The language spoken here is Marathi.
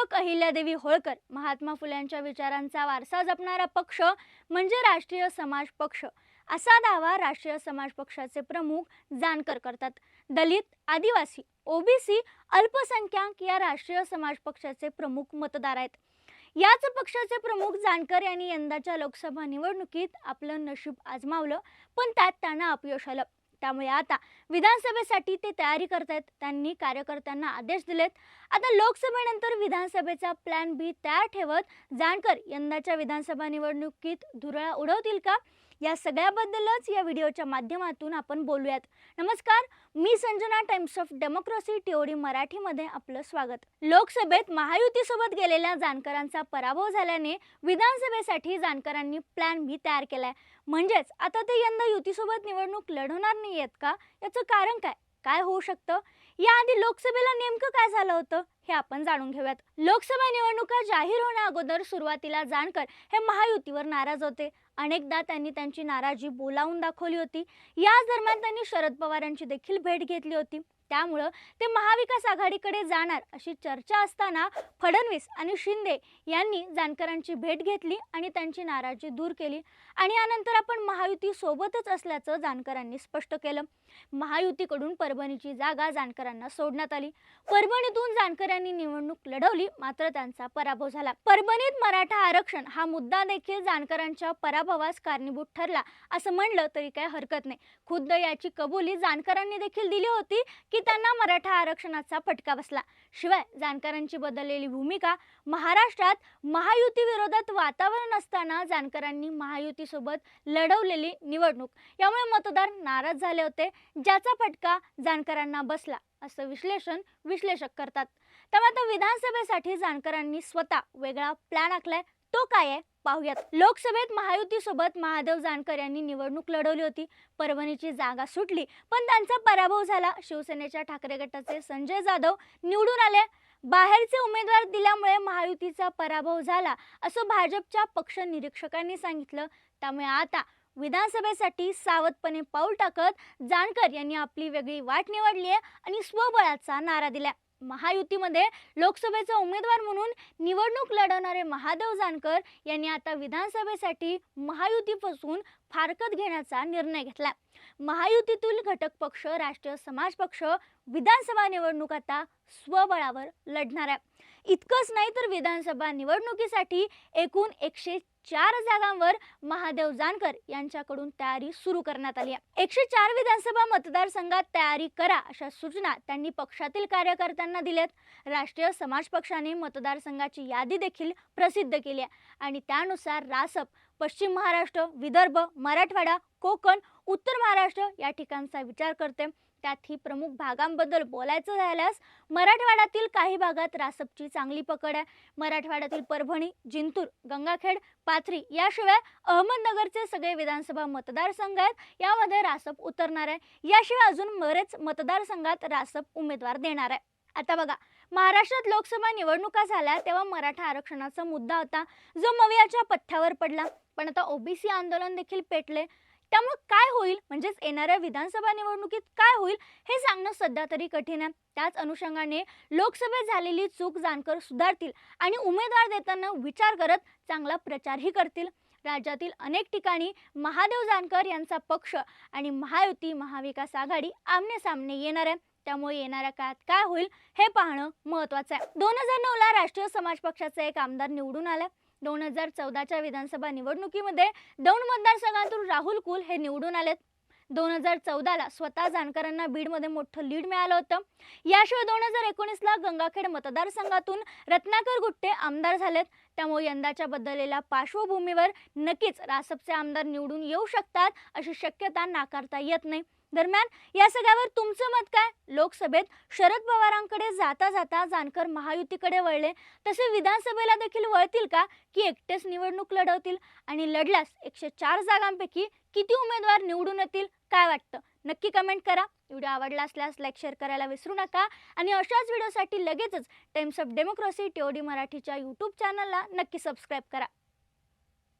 क्रांतिज्योतिषक अहिल्यादेवी होळकर. महात्मा फुल्यांच्या विचारांचा वारसा जपणारा पक्ष म्हणजे राष्ट्रीय समाज पक्ष. असा दावा राष्ट्रीय समाज पक्षाचे प्रमुख जानकर करतात. दलित आदिवासी ओबीसी अल्पसंख्याक या राष्ट्रीय समाज पक्षाचे प्रमुख मतदार आहेत. याच पक्षाचे प्रमुख जानकर यांनी यंदाच्या लोकसभा निवडणुकीत आपलं नशीब आजमावलं पण त्यात त्यांना अपयश आलं. त्यामुळे आता विधानसभेसाठी ते तयारी करत आहेत त्यांनी कार्यकर्त्यांना आदेश दिलेत. आता लोकसभेनंतर विधानसभेचा प्लॅन बी तयार ठेवत जानकर यंदाच्या विधानसभा निवडणुकीत धुरळा उडवतील का? या सगळ्याबद्दलच या व्हिडिओच्या माध्यमातून आपण बोलूयात. नमस्कार मी संजना टाइम्स ऑफ डेमोक्रेसी टिओरी मराठीमध्ये आपलं स्वागत. लोकसभेत महायुतीसोबत गेलेल्या जानकरांचा पराभव झाल्याने विधानसभेसाठी जानकरांनी प्लॅन बी तयार केलाय. म्हणजेच आता ते यंदा युतीसोबत निवडणूक लढवणार नाही आहेत का? याचं कारण काय? काय होऊ शकतं? याआधी लोकसभेला नेमकं काय झालं होतं? हे आपण जाणून घेऊयात. लोकसभा निवडणुका जाहीर होण्या अगोदर सुरुवातीला जाणकर हे महायुतीवर नाराज होते. अनेकदा त्यांनी त्यांची नाराजी बोलावून दाखवली होती. याच दरम्यान त्यांनी शरद पवारांची देखील भेट घेतली होती. त्यामुळं ते महाविकास आघाडीकडे जाणार अशी चर्चा असताना फडणवीस आणि शिंदे यांनी जानकरांची भेट घेतली आणि त्यांची नाराजी दूर केली. आणि यानंतर आपण महायुती सोबतच असल्याचं जानकरांनी स्पष्ट केलं. महायुतीकडून परभणीची जागा जानकरांना सोडण्यात आली. परभणीतून जानकरांनी निवडणूक लढवली मात्र त्यांचा पराभव झाला. परभणीत मराठा आरक्षण हा मुद्दा देखील जानकरांच्या पराभवास कारणीभूत ठरला. असं म्हणलं तरी काय हरकत नाही. खुद्द याची कबुली जानकरांनी देखील दिली होती की त्यांना मराठा आरक्षणाचा फटका बसला. शिवाय जानकरांची बदललेली भूमिका महाराष्ट्रात महायुती विरोधात वातावरण असताना जानकरांनी महायुतीसोबत लढवलेली निवडणूक. यामुळे मतदार नाराज झाले होते ज्याचा फटका जानकरांना बसला असं विश्लेषण विश्लेषक करतात. त्यामुळे आता विधानसभेसाठी जानकरांनी स्वतः वेगळा प्लॅन आखलाय तो काय आहे? पाहूयात. लोकसभेत महायुतीसोबत महादेव जानकर यांनी निवडणूक लढवली होती. परभणीची जागा सुटली पण त्यांचा पराभव झाला. शिवसेनेच्या ठाकरे गटाचे संजय जाधव निवडून आले. बाहेरचे उमेदवार दिल्यामुळे महायुतीचा पराभव झाला असं भाजपच्या पक्ष निरीक्षकांनी सांगितलं. त्यामुळे आता विधानसभेसाठी सावधपणे पाऊल टाकत जानकर यांनी आपली वेगळी वाट निवडली आहे आणि स्वबळाचा नारा दिला महायुतीमध्ये लोकसभेचा उमेदवार म्हणून निवडणूक लढवणारे महादेव जानकर यांनी आता विधानसभेसाठी महायुतीपासून फारकत घेण्याचा निर्णय घेतला. महायुतीतील घटक पक्ष राष्ट्रीय समाज पक्ष विधानसभा निवडणूक आता स्वबळावर लढणार आहे इतकंच नाही तर विधानसभा निवडणुकीसाठी एकूण एकशे चार जागांवर महादेव जानकर यांच्याकडून तयारी सुरू करण्यात आली आहे. एकशे चार विधानसभा मतदारसंघात तयारी करा अशा सूचना त्यांनी पक्षातील कार्यकर्त्यांना दिल्यात. राष्ट्रीय समाज पक्षाने मतदारसंघाची यादी देखील प्रसिद्ध केली आहे. आणि त्यानुसार रासप पश्चिम महाराष्ट्र विदर्भ मराठवाडा कोकण उत्तर महाराष्ट्र या ठिकाणचा विचार करते. त्यातही प्रमुख भागांबद्दल बोलायचं झाल्यास मराठवाड्यातील काही भागात रासपची चांगली पकड आहे. मराठवाड्यातील परभणी जिंतूर गंगाखेड पाथरी याशिवाय अहमदनगरचे सगळे विधानसभा मतदारसंघ आहेत. यामध्ये रासप उतरणार आहे. याशिवाय अजून बरेच मतदारसंघात रासप उमेदवार देणार आहे. आता बघा महाराष्ट्रात लोकसभा निवडणुका झाल्या तेव्हा मराठा आरक्षणाचा मुद्दा होता. जो मवियाच्या पथ्यावर पडला. पण आता ओबीसी आंदोलन देखील पेटले. त्यामुळे काय होईल? म्हणजेच येणाऱ्या विधानसभा निवडणुकीत काय होईल? हे सांगणं सध्या तरी कठीण आहे. त्याच अनुषंगाने लोकसभेत झालेली चूक जाणकर सुधारतील आणि उमेदवार देताना विचार करत चांगला प्रचारही करतील. राज्यातील अनेक ठिकाणी महादेव जानकर यांचा पक्ष आणि महायुती महाविकास आघाडी आमने सामने येणार आहे. त्यामुळे येणाऱ्या काळात काय होईल हे पाहणं महत्वाचं आहे. दोन हजार नऊला राष्ट्रीय समाज पक्षाचा एक आमदार निवडून आला. दोन हजार चौदाच्या विधानसभा निवडणुकीमध्ये दौंड मतदारसंघातून राहुल कुल हे निवडून आलेत. दोन हजार चौदाला स्वतः जानकरांना बीडमध्ये मोठं लीड मिळालं होतं. याशिवाय दोन हजार एकोणीसला गंगाखेड मतदारसंघातून रत्नाकर गुट्टे आमदार झालेत. त्यामुळे यंदाच्या बदललेल्या पार्श्वभूमीवर नक्कीच रासपचे आमदार निवडून येऊ शकतात अशी शक्यता नाकारता येत नाही. दरम्यान या सगळ्यावर तुमचं मत काय? लोकसभेत शरद पवारांकडे जाता जाता जानकर महायुतीकडे वळले. तसे विधानसभेला देखील वळतील का? की एकटेच निवडणूक लढवतील? आणि लढल्यास एकशे चार जागांपैकी किती उमेदवार निवडून येतील? काय वाटतं? नक्की कमेंट करा. व्हिडिओ आवडला असल्यास लाईक शेअर करायला विसरू नका. आणि अशाच व्हिडिओसाठी लगेचच टाइम्स ऑफ डेमोक्रेसी टीओडी मराठीच्या यूट्यूब चॅनलला नक्की सबस्क्राईब करा.